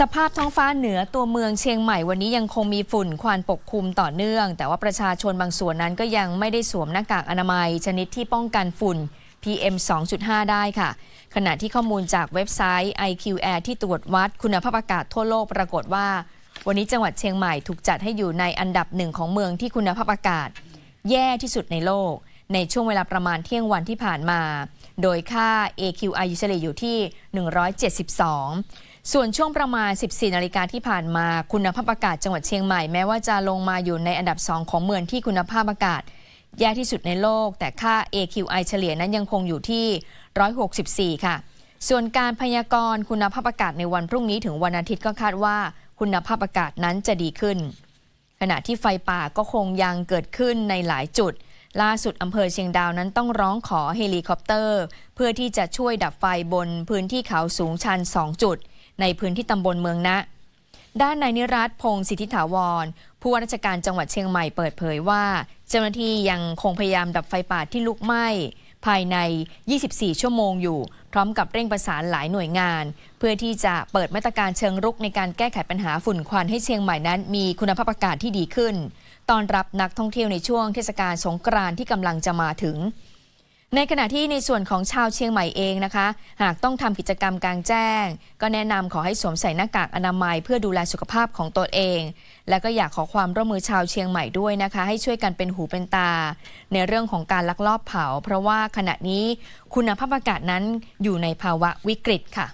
สภาพท้องฟ้าเหนือตัวเมืองเชียงใหม่วันนี้ยังคงมีฝุ่นควันปกคลุมต่อเนื่อง แต่ว่าประชาชนบางส่วนนั้นก็ยังไม่ได้สวมหน้ากากอนามัย ชนิดที่ป้องกันฝุ่น PM 2.5 ได้ค่ะ ขณะที่ข้อมูลจากเว็บไซต์ IQ Air ที่ตรวจวัดคุณภาพอากาศทั่วโลกปรากฏว่า วันนี้จังหวัดเชียงใหม่ถูกจัดให้อยู่ในอันดับหนึ่งของเมืองที่คุณภาพอากาศ แย่ที่สุดในโลก ในช่วงเวลาประมาณเที่ยงวันที่ผ่านมา โดยค่า AQI เฉลี่ยอยู่ที่ 172 ส่วนช่วงประมาณ 14 นาฬิกาที่ผ่านมา คุณภาพอากาศจังหวัดเชียงใหม่แม้ว่าจะลงมาอยู่ในอันดับ 2 ของเมืองที่คุณภาพอากาศ แย่ที่สุดในโลก แต่ค่า AQI เฉลี่ยนั้นยังคงอยู่ที่ 164 ค่ะ ส่วนการพยากรณ์คุณภาพอากาศในวันพรุ่งนี้ถึงวันอาทิตย์ก็คาดว่าคุณภาพอากาศนั้นจะดีขึ้น ขณะที่ไฟป่าก็คงยังเกิดขึ้นในหลายจุด ล่าสุดอำเภอเชียงดาวนั้นต้องร้องขอเฮลิคอปเตอร์ เพื่อที่จะช่วยดับไฟบนพื้นที่เขาสูงชัน 2 จุด ในพื้นที่ตำบลเมืองนะ ด้านนายนิรัตพงศิทธิถาวร ผู้ว่าราชการจังหวัดเชียงใหม่เปิดเผยว่า เจ้าหน้าที่ยังคงพยายามดับไฟป่าที่ลุกไหม้ภายใน 24 ชั่วโมงอยู่ พร้อมกับเร่งประสานหลายหน่วยงาน เพื่อที่จะเปิดมาตรการเชิงรุกในการแก้ไขปัญหาฝุ่นควันให้เชียงใหม่นั้น มีคุณภาพอากาศที่ดีขึ้น ตอนรับนักท่องเที่ยวในช่วงเทศกาลสงกรานต์ที่กำลังจะมาถึง ในขณะที่ในส่วนของชาวเชียงใหม่เองนะคะ หากต้องทำกิจกรรมกลางแจ้ง ก็แนะนำขอให้สวมใส่หน้ากากอนามัยเพื่อดูแลสุขภาพของตนเอง และก็อยากขอความร่วมมือชาวเชียงใหม่ด้วยนะคะ ให้ช่วยกันเป็นหูเป็นตา ในเรื่องของการลักลอบเผา เพราะว่าขณะนี้คุณภาพอากาศนั้นอยู่ในภาวะวิกฤตค่ะ